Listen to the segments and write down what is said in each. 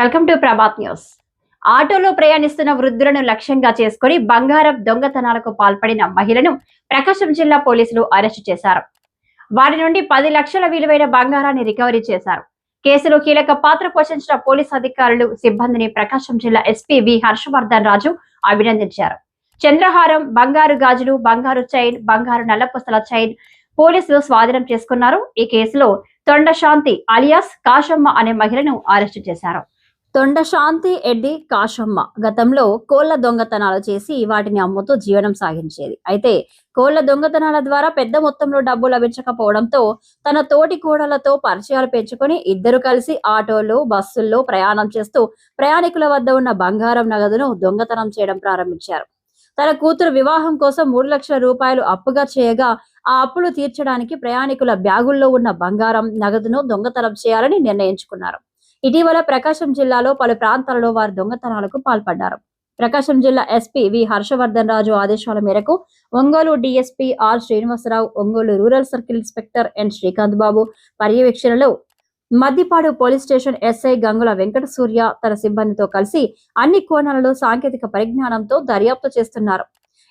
Welcome to Prabhat news. ఆటోలో ప్రయాణిస్తున్న వృద్ధులను లక్ష్యంగా చేసుకుని బంగారం దొంగతనాలకు పాల్పడిన మహిళను ప్రకాశం జిల్లా పోలీసులు అరెస్టు చేశారు. వారి నుండి పది లక్షల విలువైన బంగారాన్ని రికవరీ చేశారు. కేసులో కీలక పాత్ర పోషించిన పోలీస్ అధికారులు సిబ్బందిని ప్రకాశం జిల్లా ఎస్పీ వి హర్షవర్ధన్ రాజు అభినందించారు. చంద్రహారం బంగారు గాజులు బంగారు చైన్ బంగారు నల్లపుసల చైన్ పోలీసులు స్వాధీనం చేసుకున్నారు. ఈ కేసులో తొండ శాంతి అలియాస్ కాశమ్మ అనే మహిళను అరెస్టు చేశారు. తొండ శాంతి ఎడ్డి కాశమ్మ గతంలో కోళ్ళ దొంగతనాలు చేసి వాటిని అమ్ముతూ జీవనం సాగించేది. అయితే కోళ్ళ దొంగతనాల ద్వారా పెద్ద మొత్తంలో డబ్బు లభించకపోవడంతో తన తోటి కోడలతో పరిచయాలు పెంచుకొని ఇద్దరు కలిసి ఆటోలో బస్సుల్లో ప్రయాణం చేస్తూ ప్రయాణికుల వద్ద ఉన్న బంగారం నగదును దొంగతనం చేయడం ప్రారంభించారు. తన కూతురు వివాహం కోసం మూడు లక్షల రూపాయలు అప్పుగా చేయగా ఆ అప్పులు తీర్చడానికి ప్రయాణికుల బ్యాగుల్లో ఉన్న బంగారం నగదును దొంగతనం చేయాలని నిర్ణయించుకున్నారు. ఇటీవల ప్రకాశం జిల్లాలో పలు ప్రాంతాలలో వారు దొంగతనాలకు పాల్పడ్డారు. ప్రకాశం జిల్లా ఎస్పీ వి హర్షవర్ధన్ రాజు ఆదేశాల మేరకు Ongole DSP R Srinivasarao Ongole rural circle inspector N Srikanth Babu పర్యవేక్షణలో Maddipadu police station SI Gangula Venkata Surya తన సిబ్బందితో కలిసి అన్ని కోణాలలో సాంకేతిక పరిజ్ఞానంతో దర్యాప్తు చేస్తున్నారు.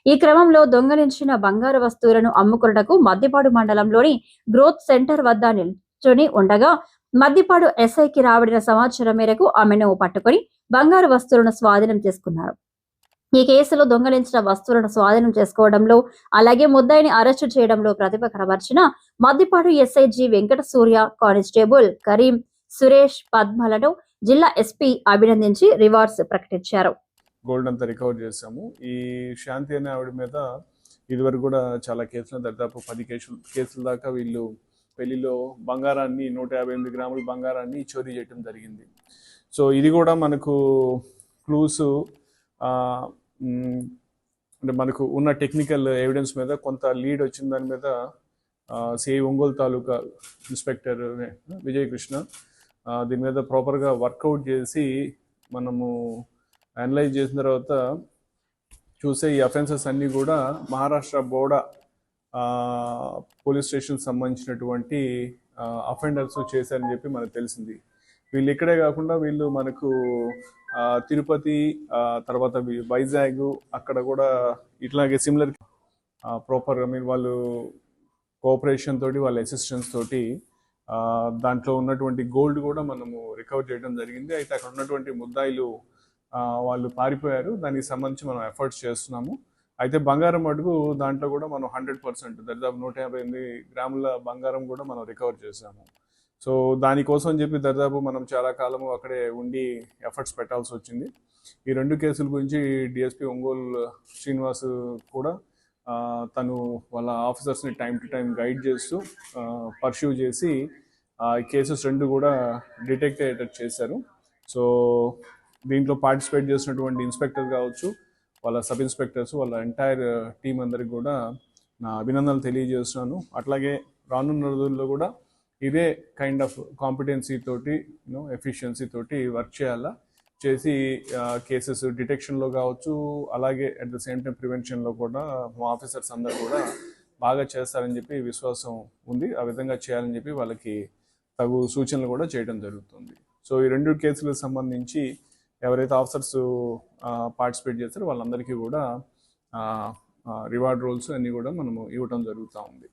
ఈ క్రమంలో దొంగలించిన బంగారు వస్తువులను అమ్ముకున్నకు మద్దిపాడు మండలంలోని గ్రోత్ సెంటర్ వద్ద నిల్చొని ఉండగా మద్దిపాడు ఎస్ఐకి రాబడిన సమాచారం మేరకు ఆమెను పట్టుకొని బంగారు వస్తువులను స్వాధీనం చేసుకున్నారు. ఈ కేసులో దొంగలించిన వస్తువులను స్వాధీనం చేసుకోవడంలో అలాగే ముద్దాయిని అరెస్టు చేయడంలో ప్రతిభ కనబర్చిన Maddipadu SI G Venkata Surya constable Karim Suresh పద్మలను జిల్లా ఎస్పీ అభినందించి రివార్డ్స్ ప్రకటించారు. గోల్డ్ అంతా రికవర్ చేశాము. ఈ శాంతి అనే ఆవిడ మీద ఇదివరకు కూడా చాలా కేసులు దాదాపు పది కేసులు కేసుల దాకా వీళ్ళు పెళ్ళిలో బంగారాన్ని నూట యాభై ఎనిమిది గ్రాముల బంగారాన్ని చోరీ చేయటం జరిగింది. సో ఇది కూడా మనకు క్లూస్ అంటే మనకు ఉన్న టెక్నికల్ ఎవిడెన్స్ మీద కొంత లీడ్ వచ్చిన దాని మీద సిఐ ఒంగోలు తాలూకా ఇన్స్పెక్టర్ విజయ్ కృష్ణ దీని మీద ప్రాపర్గా వర్కౌట్ చేసి మనము అనలైజ్ చేసిన తర్వాత చూసే ఈ అఫెన్సెస్ అన్నీ కూడా మహారాష్ట్ర బోడా పోలీస్ స్టేషన్ సంబంధించినటువంటి అఫెండర్స్ చేశారని చెప్పి మనకు తెలిసింది. వీళ్ళు ఇక్కడే కాకుండా వీళ్ళు మనకు తిరుపతి తర్వాత వైజాగ్ అక్కడ కూడా ఇట్లాగే సిమిలర్ ప్రాపర్ ఐ మీన్ వాళ్ళు కోఆపరేషన్ తోటి వాళ్ళ అసిస్టెన్స్ తోటి దాంట్లో ఉన్నటువంటి గోల్డ్ కూడా మనము రికవర్ చేయడం జరిగింది. అయితే అక్కడ ఉన్నటువంటి ముద్దాయిలు వాళ్ళు పారిపోయారు. దానికి సంబంధించి మనం ఎఫర్ట్స్ చేస్తున్నాము. అయితే బంగారం మటుకు దాంట్లో కూడా మనం హండ్రెడ్ పర్సెంట్ దరిదాపు నూట యాభై ఎనిమిది గ్రాముల బంగారం కూడా మనం రికవర్ చేసాము సో దానికోసం చెప్పి దరిదాపు మనం చాలా కాలము అక్కడే ఉండి ఎఫర్ట్స్ పెట్టాల్సి వచ్చింది. ఈ రెండు కేసుల గురించి డిఎస్పి ఒంగోలు శ్రీనివాస్ కూడా తను వాళ్ళ ఆఫీసర్స్ని టైం టు టైం గైడ్ చేస్తూ పర్ష్యూ చేసి ఆ కేసెస్ రెండు కూడా డిటెక్ట్ అయ్యేటట్టు చేశారు. సో దీంట్లో పార్టిసిపేట్ చేసినటువంటి ఇన్స్పెక్టర్ కావచ్చు వాళ్ళ సబ్ ఇన్స్పెక్టర్స్ వాళ్ళ ఎంటైర్ uh, టీం అందరికి కూడా నా అభినందనలు తెలియజేస్తున్నాను. అట్లాగే రానున్న రోజుల్లో కూడా ఇదే కైండ్ ఆఫ్ కాంపిటెన్సీ తోటి యూనో ఎఫిషియన్సీ తోటి వర్క్ చేయాలా? చేసి uh, కేసెస్ డిటెక్షన్లో కావచ్చు అలాగే అట్ ద సేమ్ టైం ప్రివెన్షన్లో కూడా మా ఆఫీసర్స్ అందరు కూడా బాగా చేస్తారని చెప్పి విశ్వాసం ఉంది. ఆ విధంగా చేయాలని చెప్పి వాళ్ళకి తగు సూచనలు కూడా చేయడం జరుగుతుంది. సో ఈ రెండు కేసులకు సంబంధించి ఎవరైతే ఆఫీసర్స్ పార్టిసిపేట్ చేస్తారో వాళ్ళందరికీ కూడా రివార్డ్ రోల్స్ అన్నీ కూడా మనము ఇవ్వటం జరుగుతూ ఉంది.